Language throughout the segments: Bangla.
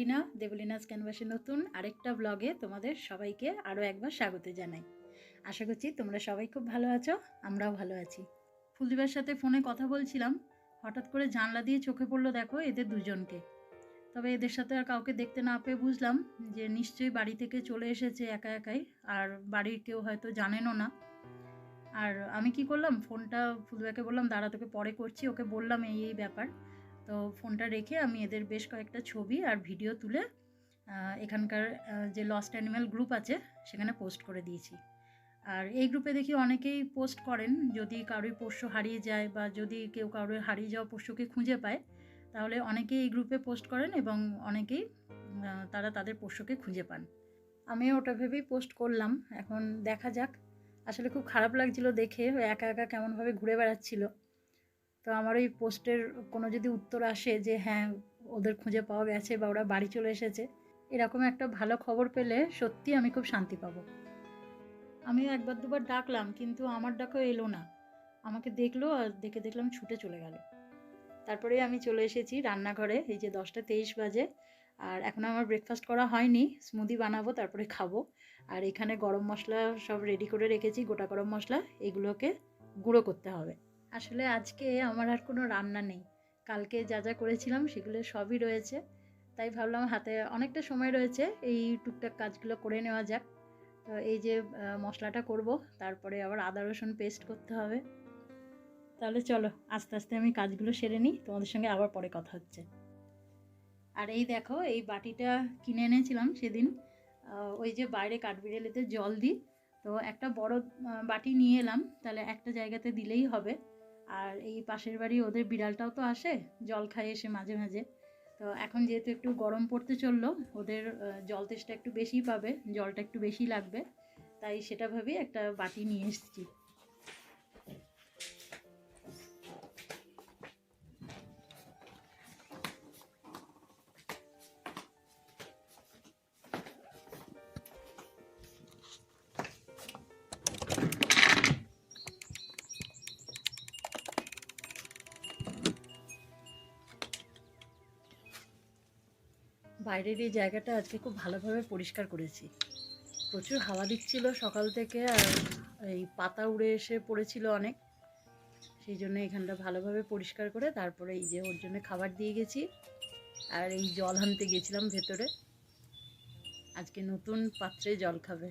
দেবলীনা, দেবলীনাস ক্যানভাসে নতুন আরেকটা ব্লগে তোমাদের সবাইকে আরও একবার স্বাগত জানাই। আশা করছি তোমরা সবাই খুব ভালো আছো, আমরাও ভালো আছি। ফুলদিবার সাথে ফোনে কথা বলছিলাম, হঠাৎ করে জানলা দিয়ে চোখে পড়ল দেখো এদের দুজনকে। তবে এদের সাথে আর কাউকে দেখতে না পেয়ে বুঝলাম যে নিশ্চয়ই বাড়ি থেকে চলে এসেছে একা একাই, আর বাড়ির কেউ হয়তো জানেনও না। আর আমি কি করলাম ফোনটা ফুলদিবাকে বললাম, দাঁড়া, তোকে পরে করছি। ওকে বললাম এই এই ব্যাপার। তো ফোনটা রেখে আমি এদের বেশ কয়েকটা ছবি আর ভিডিও তুলে এখানকার যে লস্ট অ্যানিম্যাল গ্রুপ আছে, সেখানে পোস্ট করে দিয়েছি। আর এই গ্রুপে দেখি অনেকেই পোস্ট করেন, যদি কারোর পোষ্য হারিয়ে যায় বা যদি কেউ কারোর হারিয়ে যাওয়া পোষ্যকে খুঁজে পায়, তাহলে অনেকেই এই গ্রুপে পোস্ট করেন এবং অনেকেই তারা তাদের পোষ্যকে খুঁজে পান। আমিও ওটা ভেবেই পোস্ট করলাম, এখন দেখা যাক। আসলে খুব খারাপ লাগছিল দেখে, একা একা কেমনভাবে ঘুরে বেড়াচ্ছিল। তো আমার ওই পোস্টের কোনো যদি উত্তর আসে যে হ্যাঁ ওদের খুঁজে পাওয়া গেছে বা ওরা বাড়ি চলে এসেছে, এরকম একটা ভালো খবর পেলে সত্যি আমি খুব শান্তি পাবো। আমিও একবার দুবার ডাকলাম, কিন্তু আমার ডাকও এলো না। আমাকে দেখল আর দেখে দেখলাম ছুটে চলে গেল। তারপরে আমি চলে এসেছি রান্নাঘরে, এই যে দশটা তেইশ বাজে। আর এখন আমার ব্রেকফাস্ট করা হয়নি স্মুদি বানাবো, তারপরে খাব। আর এখানে গরম মশলা সব রেডি করে রেখেছি, গোটা গরম মশলা, এগুলোকে গুঁড়ো করতে হবে। আসলে আজকে আমার আর কোনো রান্না নেই। কালকে যা যা করেছিলাম সেগুলো সবই রয়েছে। তাই ভাবলাম হাতে অনেকটা সময় রয়েছে, এই টুকটাক কাজগুলো করে নেওয়া যাক। তো এই যে মশলাটা করব, তারপরে আবার আদা রসুন পেস্ট করতে হবে। তাহলে চলো, আস্তে আস্তে আমি কাজগুলো সেরে নিই, তোমাদের সঙ্গে আবার পরে কথা হচ্ছে। আর এই দেখো, এই বাটিটা কিনে এনেছিলাম সেদিন। ওই যে বাইরে কাঠবিড়ালিতে জল দিই। তো একটা বড় বাটি নিয়ে এলাম, তাহলে একটা জায়গাতে দিলেই হবে। আর এই পাশের বাড়ি ওদের বিড়ালটাও তো আসে, জল খায় এসে মাঝে মাঝে। তো এখন যেহেতু একটু গরম পড়তে চলল, ওদের জল তেষ্টা একটু বেশি পাবে, জলটা একটু বেশি লাগবে। তাই সেটা ভেবেই একটা বাটি নিয়ে এসেছি। বাইরের এই জায়গাটা আজকে খুব ভালোভাবে পরিষ্কার করেছি। প্রচুর হাওয়া দিচ্ছিল সকাল থেকে আর এই পাতা উড়ে এসে পড়েছিল অনেক। সেই জন্য এখানটা ভালোভাবে পরিষ্কার করে তারপরে এই যে ওর জন্য খাবার দিয়ে গেছি। আর এই জল আনতে গেছিলাম ভেতরে। আজকে নতুন পাত্রে জল খাবে।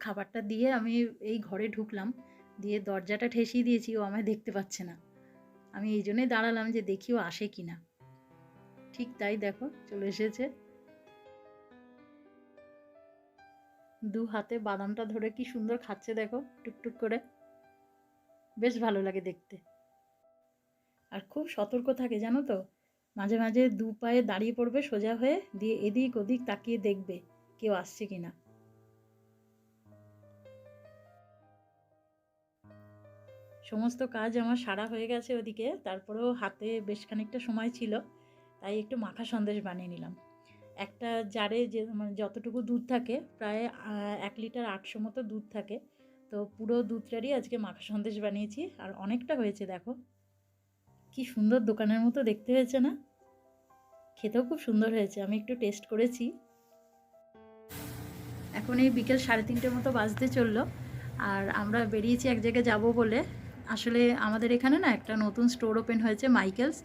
খাবারটা দিয়ে আমি এই ঘরে ঢুকলাম, দিয়ে দরজাটা ঠেসিয়ে দিয়েছি, ও আমায় দেখতে পাচ্ছে না। আমি এই জন্যই দাঁড়ালাম যে দেখি ও আসে কি না। ঠিক তাই দেখো, চলে এসেছে। দু হাতে বাদামটা ধরে কি সুন্দর খাচ্ছে দেখো টুকটুক করে। বেশ ভালো লাগে দেখতে। আর খুব সতর্ক থাকে জানো তো, মাঝে মাঝে দু পায়ে দাঁড়িয়ে পড়বে সোজা হয়ে, দিয়ে এদিক ওদিক তাকিয়ে দেখবে কেউ আসছে কিনা সমস্ত কাজ আমার সারা হয়ে গেছে ওদিকে। তারপরেও হাতে বেশ খানিকটা সময় ছিল, তাই একটু মাখা সন্দেশ বানিয়ে নিলাম। একটা জারে যে মানে যতটুকু দুধ থাকে, প্রায় এক লিটার আটশো মতো দুধ থাকে। তো পুরো দুধটারই আজকে মাখা সন্দেশ বানিয়েছি, আর অনেকটা হয়েছে দেখো। কি সুন্দর দোকানের মতো দেখতে হয়েছে না? খেতেও খুব সুন্দর হয়েছে, আমি একটু টেস্ট করেছি। এখন এই বিকেল সাড়ে তিনটের মতো বাজতে চলল, আর আমরা বেরিয়েছি এক জায়গায় যাব বলে। আসলে আমাদের এখানে না একটা নতুন স্টোর ওপেন হয়েছে মাইকেলস।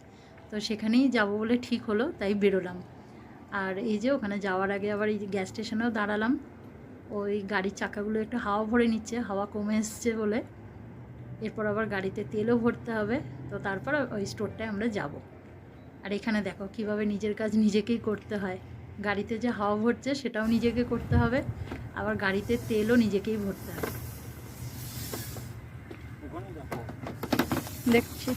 তো সেখানেই যাব বলে ঠিক হলো, তাই বেরোলাম। আর এই যে ওখানে যাওয়ার আগে আবার এই গ্যাস স্টেশনেও দাঁড়ালাম। ওই গাড়ির চাকাগুলো একটু হাওয়া ভরে নিচ্ছে, হাওয়া কমে এসছে বলে। এরপর আবার গাড়িতে তেলও ভরতে হবে, তো তারপর ওই স্টোরটায় আমরা যাব। আর এখানে দেখো কীভাবে নিজের কাজ নিজেকেই করতে হয়। গাড়িতে যে হাওয়া ভরছে সেটাও নিজেকে করতে হবে, আবার গাড়িতে তেলও নিজেকেই ভরতে হবে দেখছি।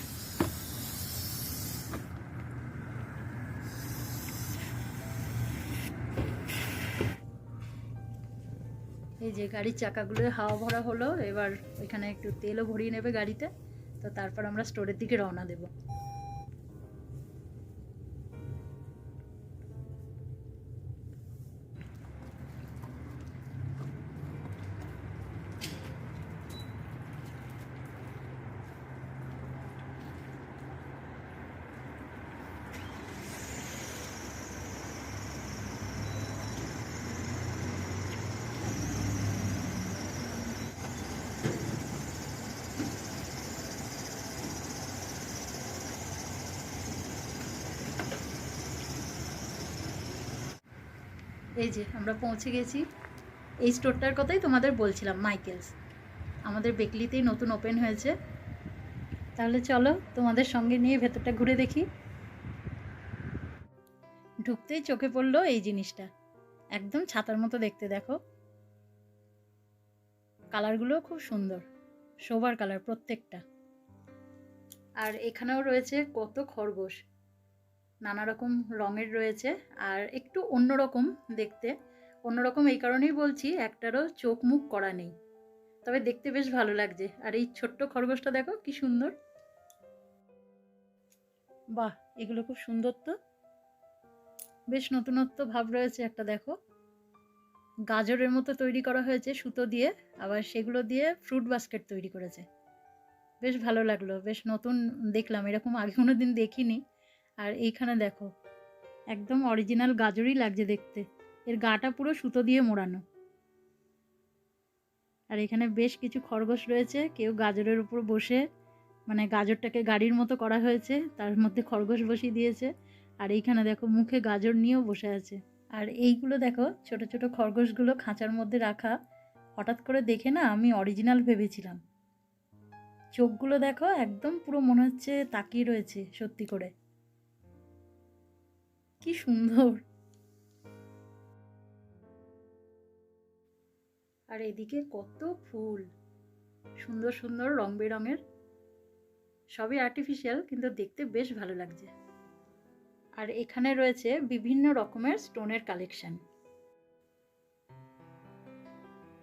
এই যে গাড়ির চাকাগুলো হাওয়া ভরা হলো, এবার এখানে একটু তেলও ভরিয়ে নেবে গাড়িতে, তো তারপর আমরা স্টোরের দিকে রওনা দেব। এই যে, আমরা পৌঁছে গেছি। এই স্টোরটার কথাই তোমাদের বলছিলাম, মাইকেলস। আমাদের বেকলিতেই নতুন ওপেন হয়েছে। তাহলে চলো তোমাদের সঙ্গে নিয়ে ভেতরটা ঘুরে দেখি। ঢুকতেই চোখে পড়ল এই জিনিসটা। একদম ছাতার মতো দেখতে, দেখো। কালারগুলো খুব সুন্দর। সোবার কালার প্রত্যেকটা। আর এখানেও রয়েছে কত খরগোশ। নানা রকম রঙের রয়েছে আর একটু অন্যরকম দেখতে। অন্যরকম এই কারণেই বলছি একটারও চোখ মুখ করা নেই। তবে দেখতে বেশ ভালো লাগছে। আর এই ছোট্ট খরগোশটা দেখো কি সুন্দর। বাহ, এগুলো খুব সুন্দর তো। বেশ নতুনত্ব ভাব রয়েছে একটা দেখো। গাজরের মতো তৈরি করা হয়েছে সুতো দিয়ে, আবার সেগুলো দিয়ে ফ্রুট বাস্কেট তৈরি করেছে। বেশ ভালো লাগল, বেশ নতুন দেখলাম। এরকম আগে কোনো দিন দেখিনি। আর এইখানে দেখো, একদম অরিজিনাল গাজরই লাগছে দেখতে। এর গাটা পুরো সুতো দিয়ে মোড়ানো। আর এখানে বেশ কিছু খরগোশ রয়েছে, কেউ গাজরের উপর বসে মানে গাজরটাকে গাড়ির মতো করা হয়েছে, তার মধ্যে খরগোশ বসিয়ে দিয়েছে। আর এইখানে দেখো, মুখে গাজর নিয়েও বসে আছে। আর এইগুলো দেখো, ছোট ছোট খরগোশগুলো খাঁচার মধ্যে রাখা। হঠাৎ করে দেখে না, আমি অরিজিনাল ভেবেছিলাম। চোখগুলো দেখো, একদম পুরো মনে হচ্ছে তাকিয়ে রয়েছে, সত্যি করে। কি সুন্দর। আর এদিকে কত ফুল। সুন্দর সুন্দর রং বেরঙের। সবই আর্টিফিশিয়াল কিন্তু দেখতে বেশ ভালো লাগছে। আর এখানে রয়েছে বিভিন্ন রকমের স্টোনের কালেকশন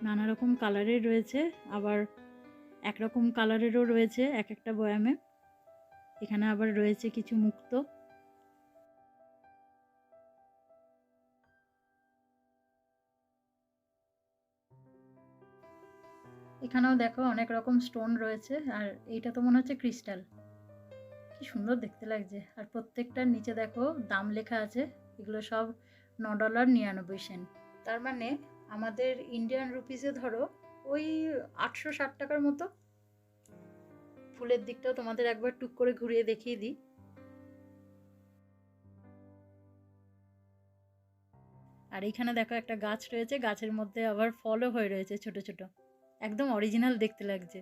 নানা রকম কালারের রয়েছে, আবার একরকম কালারেরও রয়েছে এক একটা বয়ামে। এখানে আবার রয়েছে কিছু মুক্ত। এখানেও দেখো অনেক রকম স্টোন রয়েছে, আর এইটা তো মনে হচ্ছে ক্রিস্টাল। কি সুন্দর দেখতে লাগছে। আর প্রত্যেকটার নিচে দেখো দাম লেখা আছে, এগুলো সব ন ডলার নিরানব্বই সেন্ট। তার মানে আমাদের ইন্ডিয়ান রুপিসে ধরো ওই আটশো ষাট টাকার মতো। ফুলের দিকটাও তোমাদের একবার টুক করে ঘুরিয়ে দেখিয়ে দিই। আর এইখানে দেখো একটা গাছ রয়েছে, গাছের মধ্যে আবার ফলও হয়ে রয়েছে ছোট ছোট। একদম অরিজিনাল দেখতে লাগছে।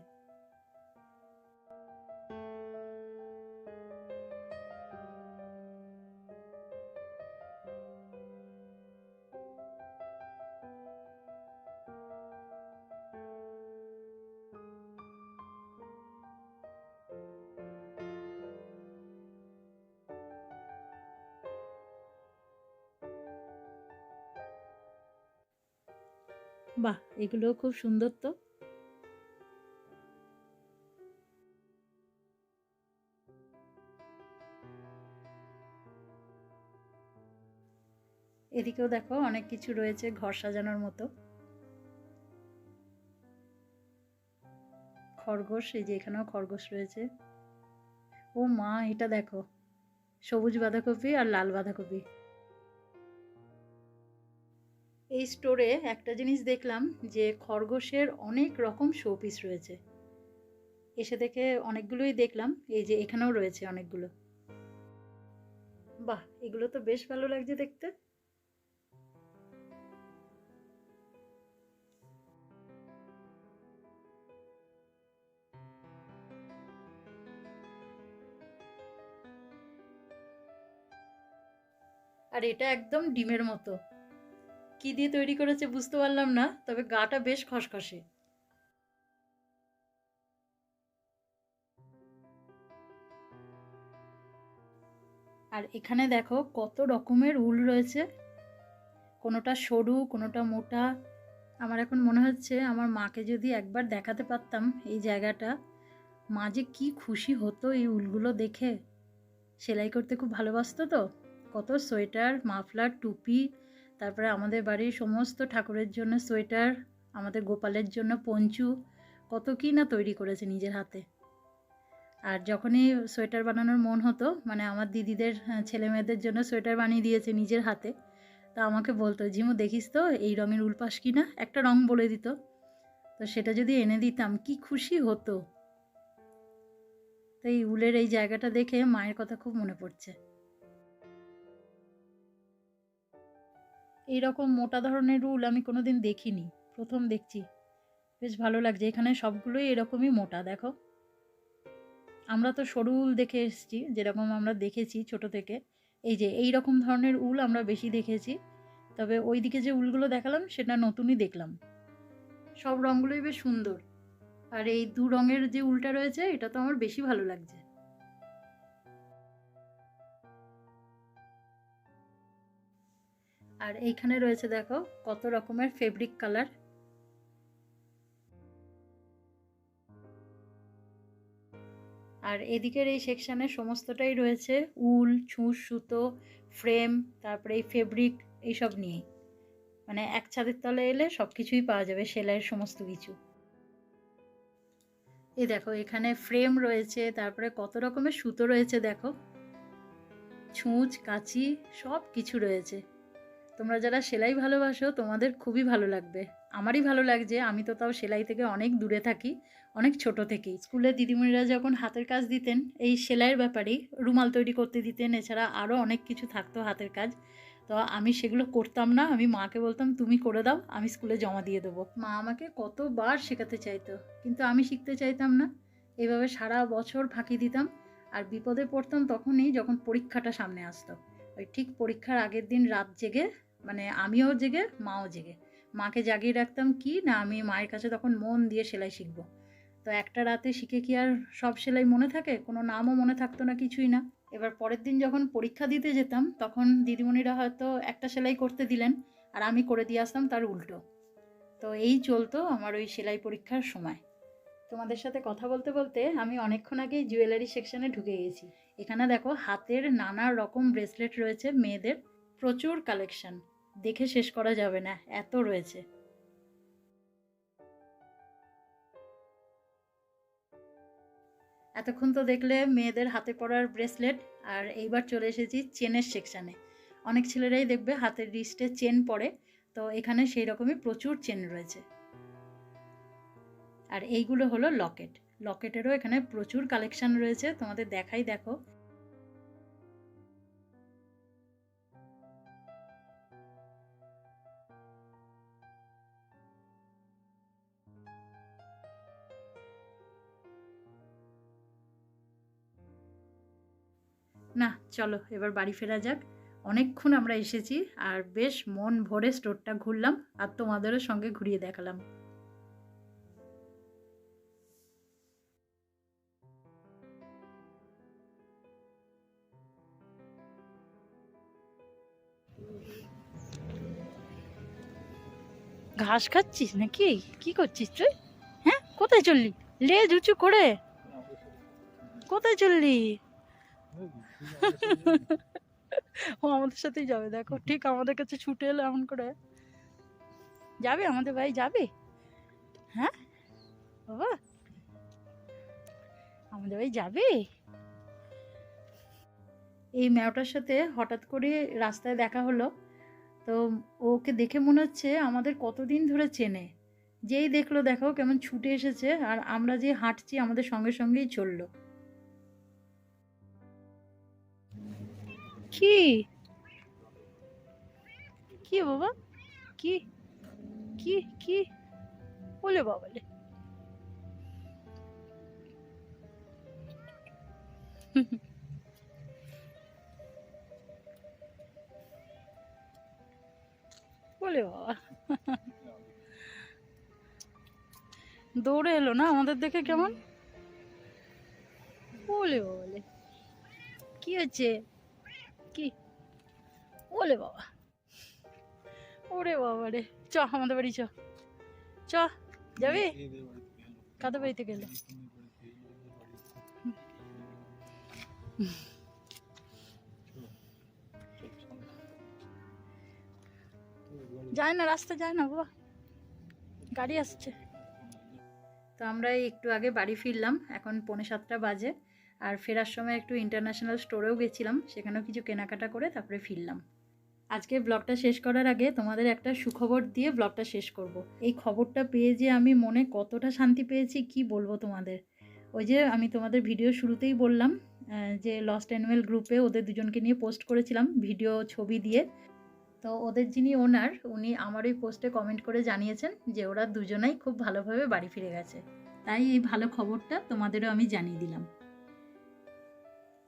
বাহ এগুলোও খুব সুন্দর তো। এদিকেও দেখো অনেক কিছু রয়েছে, ঘর সাজানোর মতো। খরগোশ, এই যে এখানেও খরগোশ রয়েছে। ও মা, এটা দেখো। সবুজ বাঁধাকপি আর লাল বাঁধাকপি। এই স্টোরে একটা জিনিস দেখলাম যে খরগোশের অনেক রকম শো পিস রয়েছে। এসে দেখে অনেকগুলোই দেখলাম, এই যে এখানেও রয়েছে অনেকগুলো। বাহ, এগুলো তো বেশ ভালো লাগছে দেখতে। আর এটা একদম ডিমের মতো। কি দিয়ে তৈরি করেছে বুঝতে পারলাম না, তবে গাটা বেশ খসখসে। আর এখানে দেখো কত রকমের উল রয়েছে। কোনোটা সরু, কোনোটা মোটা। আমার এখন মনে হচ্ছে আমার মাকে যদি একবার দেখাতে পারতাম এই জায়গাটা, মা যে কি খুশি হতো এই উলগুলো দেখে। সেলাই করতে খুব ভালোবাসতো তো? কত সোয়েটার, মাফলার, টুপি, তারপরে আমাদের বাড়ির সমস্ত ঠাকুরের জন্য সোয়েটার, আমাদের গোপালের জন্য পঞ্চু, কত কি না তৈরি করেছে নিজের হাতে। আর যখনই সোয়েটার বানানোর মন হতো মানে আমার দিদিদের ছেলে মেয়েদের জন্য সোয়েটার বানিয়ে দিয়েছে নিজের হাতে, তা আমাকে বলতো ঝিমু দেখিস তো, এই রঙের উলপাস কি না? একটা রং বলে দিত। তো সেটা যদি এনে দিতাম, কি খুশি হতো। তো এই উলের এই জায়গাটা দেখে মায়ের কথা খুব মনে পড়ছে। এই রকম মোটা ধরনের উল আমি কোনো দিন দেখিনি। প্রথম দেখছি। বেশ ভালো লাগছে। এখানে সবগুলোই এরকমই মোটা, দেখো। আমরা তো সরু উল দেখে এসেছি, যেরকম আমরা দেখেছি ছোট থেকে। এই যে এই রকম ধরনের উল আমরা বেশি দেখেছি। তবে ওই দিকে যে উলগুলো দেখালাম, সেটা নতুনই দেখলাম। সব রঙগুলোই বেশ সুন্দর। আর এই দু রঙের যে উলটা রয়েছে, এটা তো আমার বেশি ভালো লাগছে। আর এইখানে রয়েছে দেখো কত রকমের ফেব্রিক কালার আর এদিকের এই সেকশানে সমস্তটাই রয়েছে উল, ছুঁচ, সুতো ফ্রেম তারপরে এই ফেব্রিক এইসব নিয়ে মানে এক ছাদের তলে এলে সব কিছুই পাওয়া যাবে, সেলাইয়ের সমস্ত কিছু। এই দেখো এখানে ফ্রেম রয়েছে, তারপরে কত রকমের সুতো রয়েছে দেখো। ছুঁচ, কাঁচি সব কিছু রয়েছে। তোমরা যারা সেলাই ভালোবাসো, তোমাদের খুবই ভালো লাগবে। আমারই ভালো লাগছে, আমি তো তাও সেলাই থেকে অনেক দূরে থাকি, অনেক ছোট থেকেই। স্কুলে দিদিমণিরা যখন হাতের কাজ দিতেন, এই সেলাইয়ের ব্যাপারেই রুমাল তৈরি করতে দিতেন, এছাড়া আরও অনেক কিছু থাকতো হাতের কাজ। তো আমি সেগুলো করতাম না, আমি মাকে বলতাম, তুমি করে দাও, আমি স্কুলে জমা দিয়ে দেবো। মা আমাকে কতবার শেখাতে চাইতো, কিন্তু আমি শিখতে চাইতাম না। এভাবে সারা বছর ফাঁকি দিতাম, আর বিপদে পড়তাম তখনই যখন পরীক্ষাটা সামনে আসতো। ওই ঠিক পরীক্ষার আগের দিন রাত জেগে মানে আমিও জেগে, মাও জেগে। মাকে জাগিয়ে রাখতাম কি, না আমি মায়ের কাছে তখন মন দিয়ে সেলাই শিখব। তো একটা রাতে শিখে কি আর সব সেলাই মনে থাকে? কোনো নামও মনে থাকতো না, কিছুই না। এবার পরের দিন যখন পরীক্ষা দিতে যেতাম, তখন দিদিমণিরা হয়তো একটা সেলাই করতে দিলেন, আর আমি করে দিয়ে আসতাম তার উল্টো। তো এই চলতো আমার ওই সেলাই পরীক্ষার সময়। তোমাদের সাথে কথা বলতে বলতে আমি অনেকক্ষণ আগেই জুয়েলারি সেকশনে ঢুকে গেছি। এখানে দেখো হাতের নানা রকম ব্রেসলেট রয়েছে মেয়েদের। প্রচুর কালেকশন দেখে শেষ করা যাবে না, এত রয়েছে। এতক্ষণ তো দেখলে মেয়েদের হাতে পরার ব্রেসলেট আর এইবার চলে এসেছি চেনের সেকশানে অনেক ছেলেরাই দেখবে হাতের রিস্টে চেন পরে, তো এখানে সেই রকমই প্রচুর চেন রয়েছে। আর এইগুলো হলো লকেট। লকেটেরও এখানে প্রচুর কালেকশন রয়েছে, তোমাদের দেখাই দেখো। না, চলো, এবার বাড়ি ফেরা যাক। অনেকক্ষণ আমরা এসেছি, আর বেশ মন ভরে স্টোরটা ঘুরলাম, আর তোমাদেরও সঙ্গে ঘুরিয়ে দেখালাম। ঘাস খাচ্ছিস নাকি? কি করছিস তুই? হ্যাঁ? কোথায় চললি? লেজ উঁচু করে। কোথায় চললি? ও আমাদের সাথেই যাবে, দেখো। ঠিক আমাদের কাছে ছুটে এলো এমন করে। যাবে আমাদের ভাই, যাবে। হ্যাঁ? বাবা। আমাদের ভাই যাবে? এই ম্যাওটার সাথে হঠাৎ করে রাস্তায় দেখা হলো। তো ওকে দেখে মনে হচ্ছে আমাদের কতদিন ধরে চেনে। যেই দেখল, দেখো কেমন ছুটে এসেছে আর আমরা যে হাঁটছি আমাদের সঙ্গে সঙ্গেই চলল। কি? কি বাবা? কি? কি? কি? বলে বাবালে। বলে বাবা। দৌড়ে এলো না আমাদের দেখে কেমন? বলে বাবালে কি হচ্ছে? কি? ওলে বাবা। ওরে বাবা রে। চ, আমাদের বাড়ি চ। চ, যাবি? কাদের বাড়িতে গেলে? যায় না রাস্তা যায় না বাবা গাড়ি আসছে। তো আমরা একটু আগে বাড়ি ফিরলাম, এখন পৌনে সাতটা বাজে। আর ফেরার সময় একটু ইন্টারন্যাশনাল স্টোরেও গেছিলাম, সেখানেও কিছু কেনাকাটা করে তারপরে ফিরলাম। আজকে ব্লগটা শেষ করার আগে তোমাদের একটা সুখবর দিয়ে ব্লগটা শেষ করব। এই খবরটা পেয়ে যে আমি মনে কতটা শান্তি পেয়েছি, কি বলব তোমাদের? ওই যে আমি তোমাদের ভিডিও শুরুতেই বললাম যে লস্ট অ্যানুয়াল গ্রুপে ওদের দুজনকে নিয়ে পোস্ট করেছিলাম ভিডিও ছবি দিয়ে। তো ওদের যিনি ওনার উনি আমার ওই পোস্টে কমেন্ট করে জানিয়েছেন যে ওরা দুজনেই খুব ভালোভাবে বাড়ি ফিরে গেছে। তাই এই ভালো খবরটা তোমাদেরও আমি জানিয়ে দিলাম।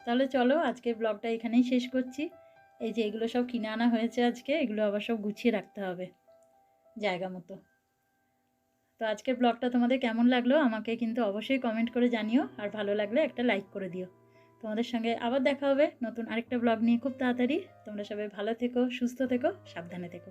তাহলে চলো আজকের ব্লগটা এখানেই শেষ করছি। এই যে এগুলো সব কিনে আনা হয়েছে আজকে, এগুলো আবার সব গুছিয়ে রাখতে হবে জায়গা মতো। তো আজকের ব্লগটা তোমাদের কেমন লাগল আমাকে কিন্তু অবশ্যই কমেন্ট করে জানিও, আর ভালো লাগলে একটা লাইক করে দিও। তোমাদের সঙ্গে আবার দেখা হবে নতুন আরেকটা ব্লগ নিয়ে খুব তাড়াতাড়ি। তোমরা সবাই ভালো থেকো, সুস্থ থেকো, সাবধানে থেকো।